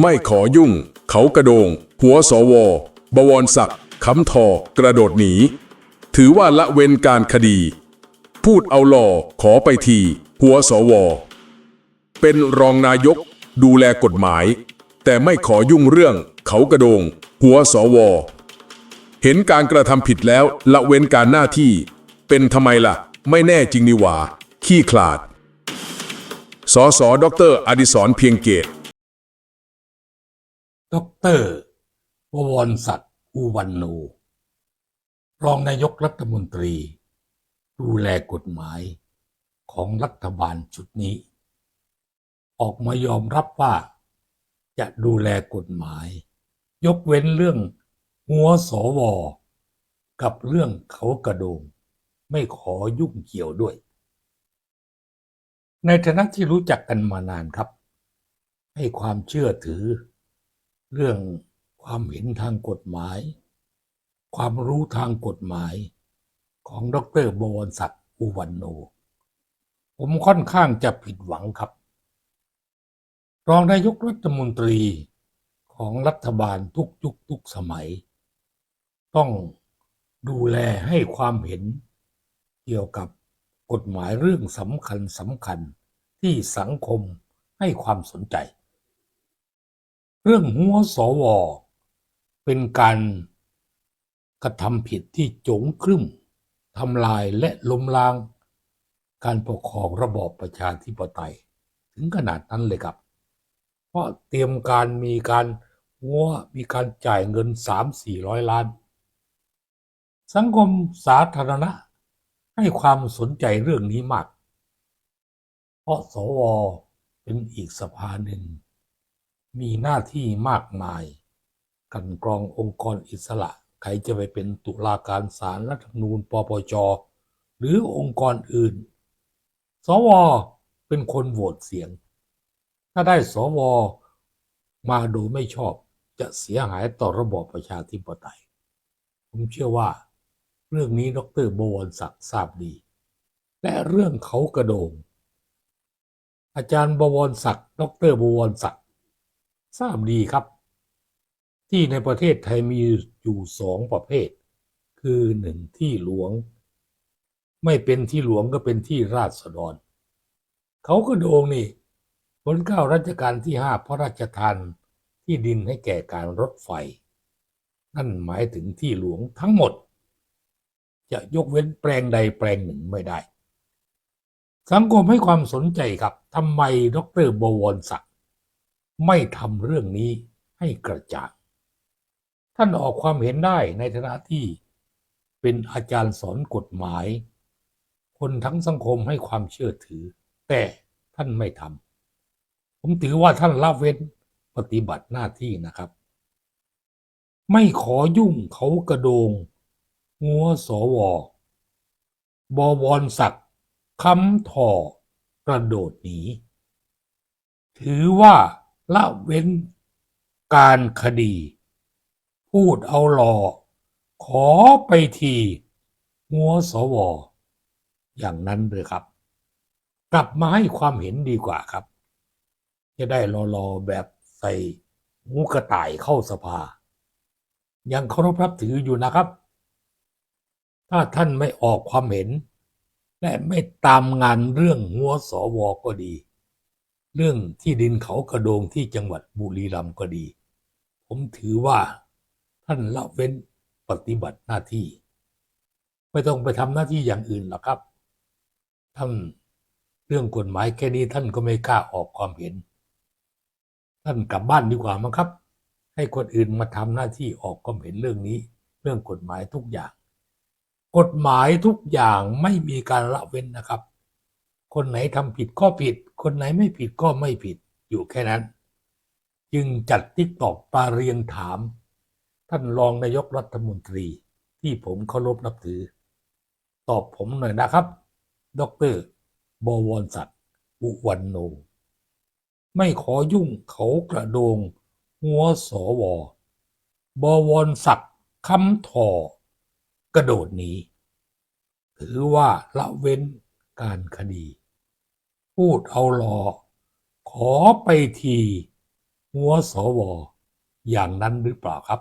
ไม่ขอยุ่ง เขากระโดง หัวสว บวรศักดิ์คำทอกระโดดหนี ถือว่าละเว้นการคดี พูดเอาหล่อขอไปที หัวสว เป็นรองนายกดูแลกฎหมาย แต่ไม่ขอยุ่งเรื่อง เขากระโดง หัวสว เห็นการกระทำผิดแล้วละเว้นการหน้าที่ เป็นทำไมล่ะ ไม่แน่จริงนี่หว่า ขี้ขลาดสสดรอดิศรเพียงเกต ดอกเตอรววรศักดิ์อุวันโน รองนายกรัฐมนตรี ดูแลกฎหมายของรัฐบาลชุดนี้ ออกมายอมรับว่า จะดูแลกฎหมาย ยกเว้นเรื่องหัวสวกับเรื่องเขากระโดง ไม่ขอยุ่งเกี่ยวด้วย ในฐานะที่รู้จักกันมานานครับ ให้ความเชื่อถือ เรื่องความเห็นทางกฎหมาย ความรู้ทางกฎหมายของดรบวรศักดิ์อุวันโน ผมค่อนข้างจะผิดหวังครับ รองนายกรัฐมนตรีของรัฐบาลทุกยุคทุกสมัย ต้องดูแลให้ความเห็นเกี่ยวกับกฎหมายเรื่องสำคัญสำคัญที่สังคมให้ความสนใจ เรื่องหัวสว เป็นการกระทำผิดที่จงครึ้มทำลายและล้มล้าง การปกครองระบอบประชาธิปไตย ถึงขนาดนั้นเลยครับ เพราะเตรียมการมีการหัวมีการจ่ายเงินสามสี่ร้อยล้าน สังคมสาธารณะให้ความสนใจเรื่องนี้มาก เพราะสวเป็นอีกสภาหนึ่ง มีหน้าที่มากมาย กันกรององค์กรอิสระ ใครจะไปเป็นตุลาการศาลรัฐธรรมนูญปปจหรือองค์กรอื่น สวเป็นคนโหวตเสียง ถ้าได้สวมาโดยไม่ชอบจะเสียหายต่อระบอบประชาธิปไตย ผมเชื่อว่า เรื่องนี้ดรบวรศักดิ์ทราบดี และเรื่องเขากระโดง อาจารย์บวรศักดิ์ดรบวรศักดิ์ ทราบดีครับ ที่ในประเทศไทยมีอยู่สองประเภท คือหนึ่งที่หลวง ไม่เป็นที่หลวงก็เป็นที่ราษฎร เขากระโดงนี่ผลเก้ารัชกาลที่ห้าพระราชทานที่ดินให้แก่การรถไฟ นั่นหมายถึงที่หลวงทั้งหมด จะยกเว้นแปลงใดแปลงหนึ่งไม่ได้ สังคมให้ความสนใจครับทำไมดรบวรศักดิ ไม่ทำเรื่องนี้ให้กระจ่างท่านออกความเห็นได้ในฐานะที่เป็นอาจารย์สอนกฎหมาย คนทั้งสังคมให้ความเชื่อถือ แต่ท่านไม่ทำผมถือว่าท่านละเว้นปฏิบัติหน้าที่นะครับ ไม่ขอยุ่งเขากระโดง งัวสวบวรศักดิ์คำถ่อกระโดดหนี ถือว่า ละเว้นการคดี พูดเอาหลอ ขอไปทีงัวสวอย่างนั้นเลยครับ กลับมาให้ความเห็นดีกว่าครับ จะได้รอๆแบบใส่หูกระต่ายเข้าสภา ยังเคารพนับถืออยู่นะครับ ถ้าท่านไม่ออกความเห็น และไม่ตามงานเรื่องหัวสวก็ดี เรื่องที่ดินเขากระโดงที่จังหวัดบุรีรัมย์ก็ดี ผมถือว่าท่านละเว้นปฏิบัติหน้าที่ ไม่ต้องไปทำหน้าที่อย่างอื่นหรอกครับ ท่านเรื่องกฎหมายแค่นี้ท่านก็ไม่กล้าออกความเห็น ท่านกลับบ้านดีกว่ามั้งครับ ให้คนอื่นมาทำหน้าที่ออกความเห็นเรื่องนี้ เรื่องกฎหมายทุกอย่าง กฎหมายทุกอย่างไม่มีการละเว้นนะครับ คนไหนทำผิดก็ผิด คนไหนไม่ผิดก็ไม่ผิดอยู่แค่นั้น จึงจัดติ๊กตอกปาเรียงถาม ท่านรองนายกรัฐมนตรีที่ผมเคารพนับถือ ตอบผมหน่อยนะครับ ดรบวรศักดิ์อุวันโน ไม่ขอยุ่งเขากระโดง หัวสวบวรศักดิ์คำถ่อกระโดดหนีถือว่าละเว้นการคดี พูดเอาหลอ ขอไปที หัวสวอย่างนั้นหรือเปล่าครับ